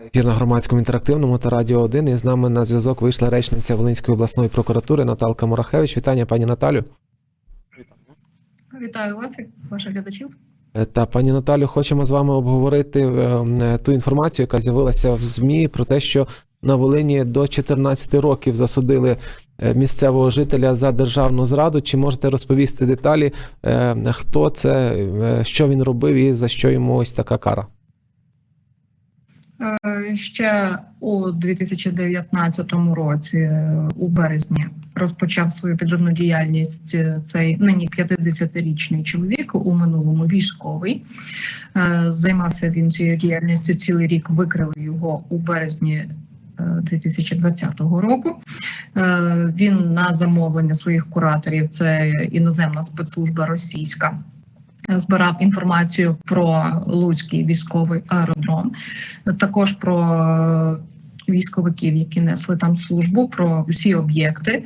Ефір на громадському інтерактивному та радіо 1. І з нами на зв'язок вийшла речниця Волинської обласної прокуратури Наталка Мурахевич. Вітання, пані Наталю. Вітаю вас і ваших глядачів. Е, Та пані Наталю, хочемо з вами обговорити е, е, ту інформацію, яка з'явилася в ЗМІ про те, що на Волині до 14 років засудили місцевого жителя за державну зраду. Чи можете розповісти деталі, е, хто це, е, що він робив і за що йому ось така кара? Е, Ще у 2019 році, е, у березні, розпочав свою підривну діяльність е, цей нині 50-річний чоловік, у минулому військовий. Займався він цією діяльністю цілий рік. Викрили його у березні. е, 2020 року він на замовлення своїх кураторів, це іноземна спецслужба російська, збирав інформацію про Луцький військовий аеродром, також про військовиків, які несли там службу, про всі об'єкти,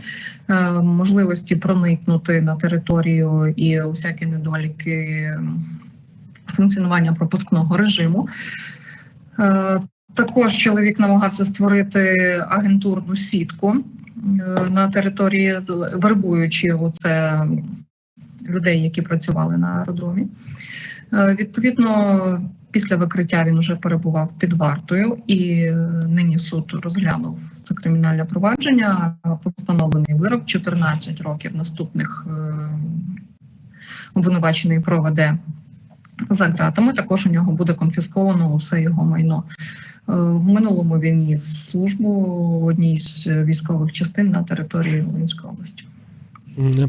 е, можливості проникнути на територію і усякі недоліки функціонування пропускного режиму. Е, Також чоловік намагався створити агентурну сітку е, на території, вербуючи оце людей, які працювали на аеродромі. Е, Відповідно, після викриття він вже перебував під вартою, і е, нині суд розглянув це кримінальне провадження. Постановлений вирок 14 років наступних е, обвинувачений проведе за ґратами. Також у нього буде конфісковано усе його майно. В минулому він ніс службу в одній з військових частин на території Волинської області.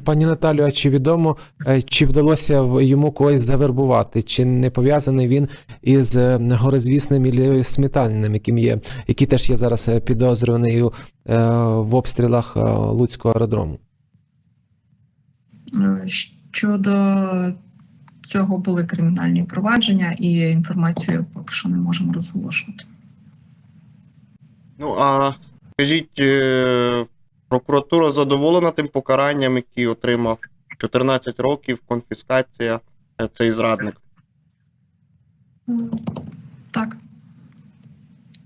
Пані Наталю, а чи відомо, е, чи вдалося йому когось завербувати, чи не пов'язаний він із е, горизвісним Іллею Сметаніним, яким є, який теж є зараз е, підозрюваний в обстрілах Луцького аеродрому? Щодо цього були кримінальні провадження, і інформацію поки що не можемо розголошувати. Ну а скажіть, прокуратура задоволена тим покаранням, який отримав 14 років, конфіскація е, цей зрадник. Так.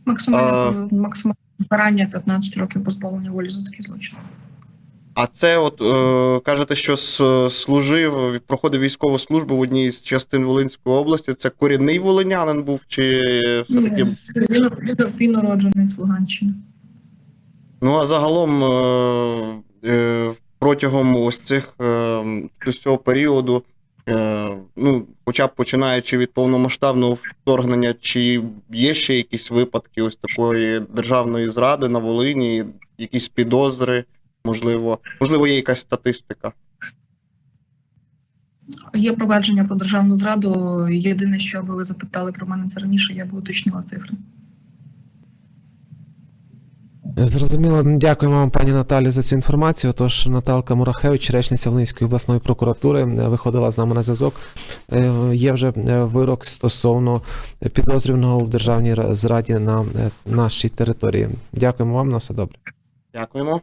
Максимальне, максимальне покарання 15 років позбавлення волі за такі злочини. А це, от е, кажете, що служив, проходив військову службу в одній з частин Волинської області. Це корінний волинянин був, чи все-таки. Ні, Він, він, він народжений з Луганщини. Ну а загалом е, е, протягом ось цих е, цього періоду, е, ну, хоча б починаючи від повномасштабного вторгнення, чи є ще якісь випадки ось такої державної зради на Волині, якісь підозри, можливо, можливо, є якась статистика. Є провадження про державну зраду. Єдине, що ви запитали про мене це раніше, я би уточнила цифри. Зрозуміло, дякуємо вам, пані Наталі, за цю інформацію. Тож Наталка Мурахевич, речниця Волинської обласної прокуратури, е, виходила з нами на зв'язок. Е, Є вже е, вирок стосовно підозрюваного в державній зраді на нашій території. Дякуємо вам на все добре. Дякуємо.